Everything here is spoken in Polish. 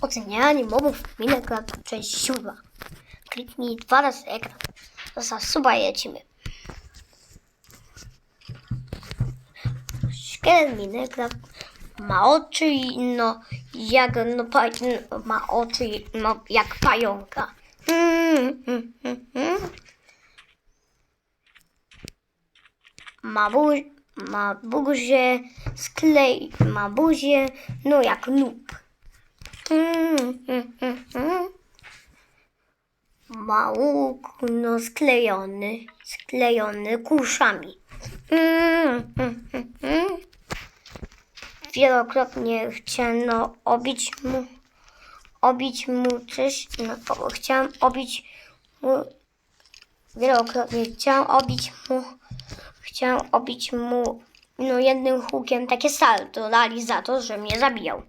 Ocenianie mobów Minecraft część siódma. Kliknij dwa razy ekran. Zostaw suba i lecimy. Szkielet Minecraft ma oczy i no jak no, pa, ma oczy no, jak pająka. Mm, mm, mm, mm. Ma, bu, ma buzię, sklej, ma buzię, no jak nóg. Mm, mm, mm, mm. Ma łuk, no sklejony, sklejony kuszami. Wielokrotnie chciano obić mu, obić mu coś, no, chciałam obić mu, wielokrotnie chciałam obić mu, chciałam obić mu, no jednym hukiem takie salto dali za to, że mnie zabijał.